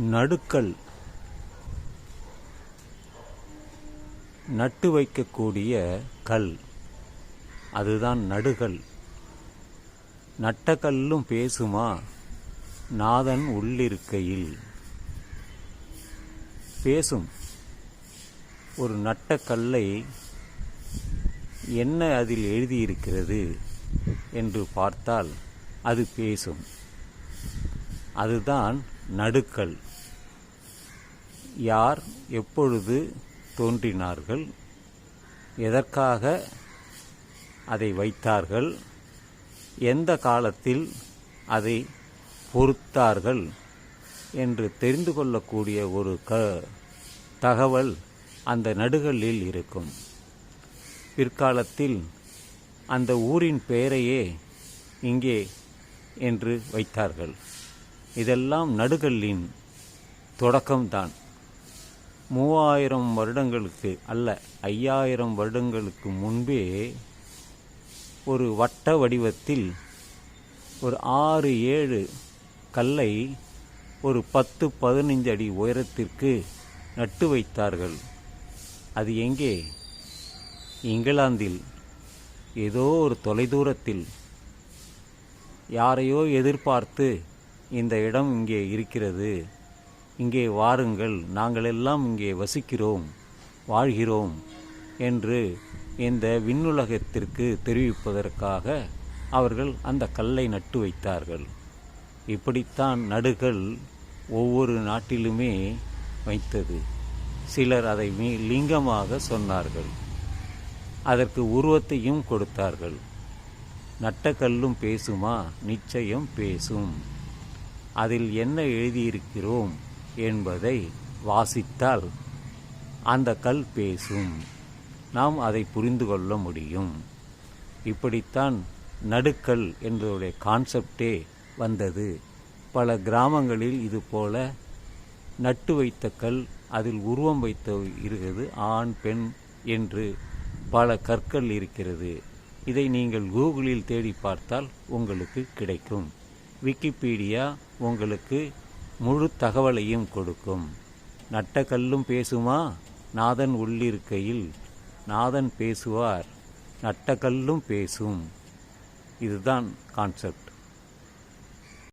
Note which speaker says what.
Speaker 1: நடுக்கல் நட்டு வைக்கக்கூடிய கல். அதுதான் நடுகல். நட்ட கல்லும் பேசுமா? நாதன் உள்ளிருக்கையில். பேசும். ஒரு நட்ட கல்லை என்ன அதில் எழுதியிருக்கிறது என்று பார்த்தால் அது பேசும். அதுதான் நடுக்கல் யார் எப்பொழுது தோன்றினார்கள்? எதற்காக அதை வைத்தார்கள்? எந்த காலத்தில் அதை பொறுத்தார்கள்? என்று தெரிந்து கொள்ளக்கூடிய ஒரு க தகவல் அந்த நடுகளில் இருக்கும். பிற்காலத்தில் அந்த ஊரின் பெயரையே இங்கே என்று வைத்தார்கள். இதெல்லாம் நடுகல்லின் தொடக்கம்தான். மூவாயிரம் வருடங்களுக்கு அல்ல ஐயாயிரம் வருடங்களுக்கு முன்பே ஒரு வட்ட வடிவத்தில் ஒரு ஆறு ஏழு கல்லை ஒரு பத்து பதினைஞ்சு அடி உயரத்திற்கு நட்டு வைத்தார்கள். அது எங்கே? இங்கிலாந்தில். ஏதோ ஒரு தொலைதூரத்தில். யாரையோ எதிர்பார்த்து இந்த இடம் இங்கே இருக்கிறது. இங்கே வாருங்கள் நாங்கள் எல்லாம் இங்கே வசிக்கிறோம் வாழ்கிறோம் என்று இந்த விண்ணுலகத்திற்கு தெரிவிப்பதற்காக அவர்கள் அந்த கல்லை நட்டு வைத்தார்கள். இப்படித்தான் நடுகள் ஒவ்வொரு நாட்டிலுமே வைத்தது. சிலர் அதை மீ லிங்கமாக சொன்னார்கள். அதற்கு உருவத்தையும் கொடுத்தார்கள். நட்ட கல்லும் பேசுமா? நிச்சயம் பேசும். அதில் என்ன எழுதியிருக்கிறோம் என்பதை வாசித்தால் அந்த கல் பேசும். நாம் அதை புரிந்து கொள்ள முடியும். இப்படித்தான் நடுக்கல் என்பதுடைய கான்செப்டே வந்தது. பல கிராமங்களில் இது போல நட்டு வைத்த கல் அதில் உருவம் வைத்த இருக்கிறது ஆண் பெண் என்று பல கற்கள் இருக்கிறது. இதை நீங்கள் கூகுளில் தேடி பார்த்தால் உங்களுக்கு கிடைக்கும். விக்கிபீடியா உங்களுக்கு முழு தகவலையும் கொடுக்கும். நட்ட கல்லும் பேசுமா? நாதன் உள்ளிருக்கையில் நாதன் பேசுவார். நட்ட கல்லும் பேசும். இதுதான் கான்செப்ட்.